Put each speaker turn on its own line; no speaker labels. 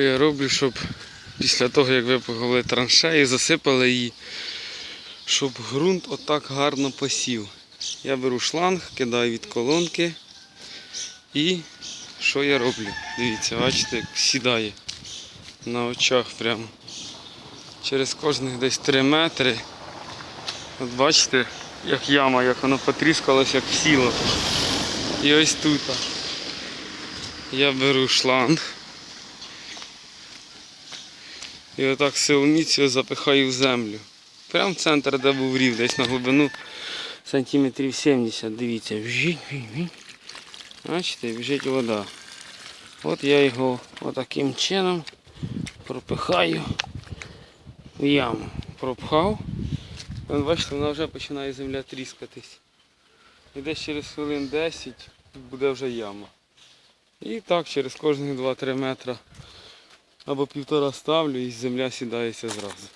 Я роблю, щоб після того, як випахали траншеї, засипали її, щоб ґрунт отак гарно посів. Я беру шланг, кидаю від колонки і що я роблю? Дивіться, бачите, як сідає на очах прямо. Через кожних десь 3 метри. От бачите, як яма, як воно потріскалось, як сіло. І ось тут. Я беру шланг. І отак силоміцю запихаю в землю. Прямо в центр, де був рів, десь на глибину сантиметрів 70. Дивіться, вжіть, вжіть. Бачите, біжить вода. От я його отаким чином пропихаю в яму. Пропхав. От бачите, вона вже починає земля тріскатись. І десь через хвилин 10 буде вже яма. І так через кожних 2-3 метри або півтора ставлю і земля сідається зразу.